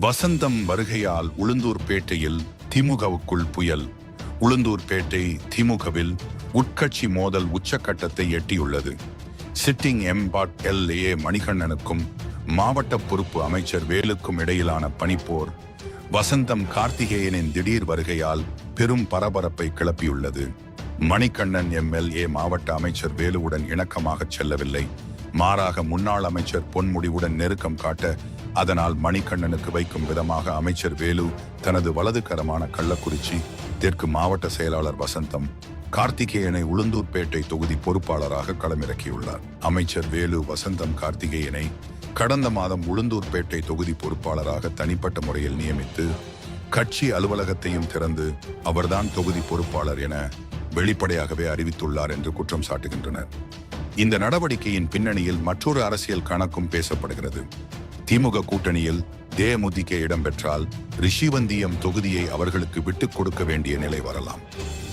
வசந்தம் வருகையால் உளுந்தூர்பேட்டையில் திமுகவுக்குள் புயல். உளுந்தூர்பேட்டை திமுகவில் உட்கட்சி மோதல் உச்சக்கட்டத்தை எட்டியுள்ளது. சிட்டிங் எம்பாட் எல் ஏ மணிகண்ணனுக்கும் மாவட்ட பொறுப்பு அமைச்சர் வேலுக்கும் இடையிலான பனிப்போர் வசந்தம் கார்த்திகேயனின் திடீர் வருகையால் பெரும் பரபரப்பை கிளப்பியுள்ளது. மணிகண்ணன் எம்எல்ஏ மாவட்ட அமைச்சர் வேலுவுடன் இணக்கமாகச் செல்லவில்லை. மாறாக முன்னாள் அமைச்சர் பொன்முடிவுடன் நெருக்கம் காட்ட அதனால் மணிகண்ணனுக்கு வைக்கும் விதமாக அமைச்சர் வேலு தனது வலதுகரமான கள்ளக்குறிச்சி தெற்கு மாவட்ட செயலாளர் வசந்தம் கார்த்திகேயனை உளுந்தூர்பேட்டை தொகுதி பொறுப்பாளராக களமிறக்கியுள்ளார். அமைச்சர் வேலு வசந்தம் கார்த்திகேயனை கடந்த மாதம் உளுந்தூர்பேட்டை தொகுதி பொறுப்பாளராக தனிப்பட்ட முறையில் நியமித்து கட்சி அலுவலகத்தையும் திறந்து அவர்தான் தொகுதி பொறுப்பாளர் என வெளிப்படையாகவே அறிவித்துள்ளார் என்று குற்றம் சாட்டுகின்றனர். இந்த நடவடிக்கையின் பின்னணியில் மற்றொரு அரசியல் கணக்கும் பேசப்படுகிறது. திமுக கூட்டணியில் தேமுதிக இடம்பெற்றால் ரிஷிவந்தியம் தொகுதியை அவர்களுக்கு விட்டுக் கொடுக்க வேண்டிய நிலை வரலாம்.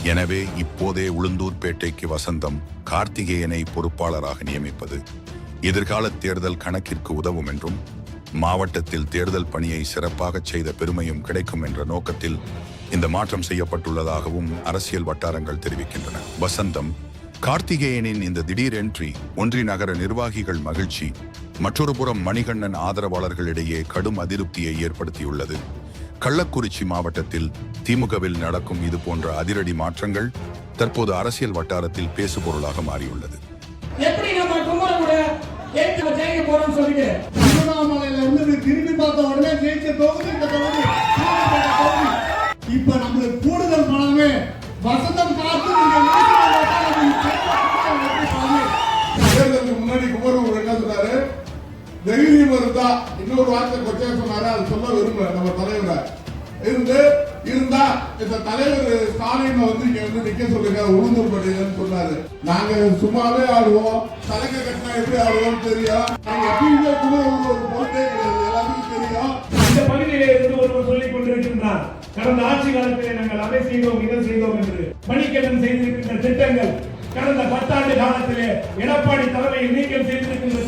எனவே இப்போதே உளுந்தூர்பேட்டைக்கு வசந்தம் கார்த்திகேயனை பொறுப்பாளராக நியமிப்பது எதிர்கால தேர்தல் கணக்கிற்கு உதவும் என்றும் மாவட்டத்தில் தேர்தல் பணியை சிறப்பாக செய்த பெருமையும் கிடைக்கும் என்ற நோக்கத்தில் இந்த மாற்றம் செய்யப்பட்டுள்ளதாகவும் அரசியல் வட்டாரங்கள் தெரிவிக்கின்றன. வசந்தம் கார்த்திகேயனின் இந்த திடீர் என்ட்ரி ஒன்றி நகர நிர்வாகிகள் மகிழ்ச்சி மற்றொரு புறம் மணிகண்ணன் ஆதரவாளர்களிடையே கடும் அதிருப்தியை ஏற்படுத்தியுள்ளது. கள்ளக்குறிச்சி மாவட்டத்தில் திமுகவில் நடக்கும் இது போன்ற அதிரடி மாற்றங்கள் தற்போது அரசியல் வட்டாரத்தில் பேசுபொருளாக மாறியுள்ளது. திரும்பி பார்த்த உடனே ஜெயிச்ச தொகுதி தைரியம் இருந்தா இன்னொரு வார்த்தை கொச்சா சொன்னாரு அது சொல்ல விரும்பல நம்ம தலைவரை. இருந்து இருந்தா இந்த தலைவர் ஸ்டாலின் வந்து இங்க வந்து நிக்க சொல்லுங்க உளுந்தூர் பட்டியல்னு சொன்னாரு. நாங்க சும்மாவே ஆடுவோம் தலைக்க கட்டினா எப்படி ஆடுவோம் தெரியும். நாங்க எப்பயுமே குமரூர் ஒரு பொருட்டே கிடையாது எல்லாத்துக்கும் தெரியும். இந்த பகுதியிலே இருந்து ஒருவர் சொல்லிக் கொண்டிருக்கின்றார் கடந்த ஆட்சி காலத்திலே நாங்கள் அதை செய்தோம் இதை செய்தோம் என்று மணிக்கண்ணன் செய்திருக்கின்ற திட்டங்கள் கடந்த பத்தாண்டு காலத்திலே எடப்பாடி தலைமையில் நீக்கம் செய்திருக்கின்ற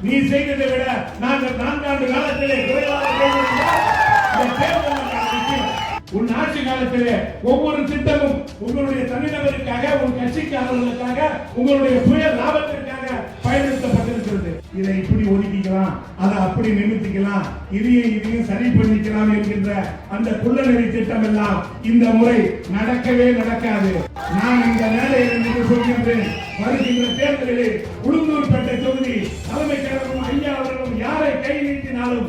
நீ செய்ததை விட நாங்கள் நான்காண்டு காலத்திலே உன் ஆட்சி காலத்திலே ஒவ்வொரு திட்டமும் உங்களுடைய தனிநபருக்காக உன் கட்சிக்காரர்களுக்காக உங்களுடைய சுய லாபத்திற்காக பயன்படுத்தப்பட்டிருக்கிறது இதை இப்படி ஒதுக்கிக்கலாம் அதை அப்படி நிமித்திக்கலாம் இதையும் இதையும் சரி பண்ணிக்கலாம் என்கின்ற அந்த குள்ளநெறி திட்டம் எல்லாம் இந்த முறை நடக்கவே நடக்காது. நான் இந்த வேலையை என்று சொல்கின்றேன் வருகின்ற தேர்தலில் உளுந்தூர்பேட்டை தொகுதி தலைமை செயலரும் ஐயா அவர்களும் யாரை கை நீட்டினாலும்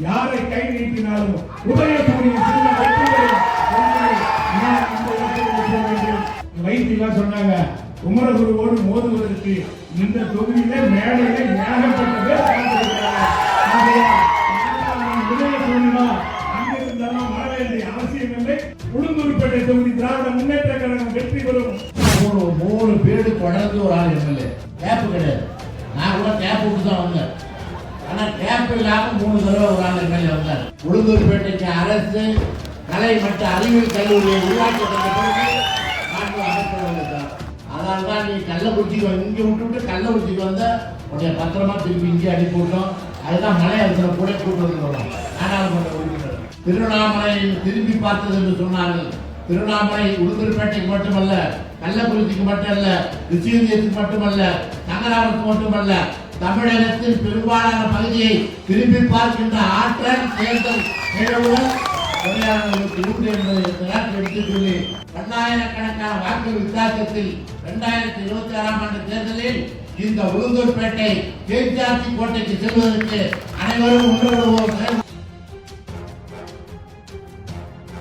யாரை கை நீட்டினாலும் உதயசூரிய சின்ன வெற்றிகளை வைத்தியெல்லாம் சொன்னாங்க குமரகுருவோடு மோதுவதற்கு இந்த தொகுதியிலே மேடையிலே ஏகப்பட்ட பேர் அங்கிருந்தாலும் வர அவசியம் இல்லை. உளுந்தூர்பேட்டை தொகுதி திராவிட முன்னேற்ற கழகம் வெற்றி பெறும். மூணு மூணு பேரு தொடர்ந்து ஒரு ஆள் எம்எல்ஏ. கேப்பு கிடையாது. நான் கூட கேப் விட்டு தான் வந்தேன். ஆனா கேப் இல்லாம மூணு தடவை ஒரு ஆள் எம்எல்ஏ வந்தார். உளுந்தூர்பேட்டைக்கு அரசு கலை மற்றும் அறிவியல் கல்லூரியை உருவாக்கி அதனால தான் நீ கள்ளக்குறிச்சிக்கு வந்து- இங்க விட்டு விட்டு கள்ளக்குறிச்சிக்கு வந்தால் உடைய பத்திரமா திருப்பி இங்கே அடி போட்டோம். அதுதான் மலையாளத்தில் கூட கூட்டு வந்து நாடாளுமன்ற உறுப்பினர். திருவண்ணாமலை திரும்பி பார்த்தது என்று சொன்னார்கள். திருவண்ணாமலை உளுந்தூர்பேட்டைக்கு மட்டுமல்ல கள்ளக்குறிச்சிக்கு மட்டுமல்ல ரிஷிவந்தியத்துக்கு மட்டுமல்ல தங்கராமத்துக்கு மட்டுமல்ல தமிழகத்தின் பெரும்பாலான பகுதியை திரும்பி பார்க்கின்ற ஆற்றல் தேர்தல் நிகழ்வுகள் தொழிலாளர்களுக்கு உண்டு என்பதை இந்த நாட்டில் சொல்லி பல்லாயிரக்கணக்கான வாக்கு வித்தியாசத்தில் இரண்டாயிரத்தி இருபத்தி ஆறாம் ஆண்டு தேர்தலில் இந்த உளுந்தூர்பேட்டை பேச்சாட்சி கோட்டைக்கு செல்வதற்கு அனைவரும் ஒன்று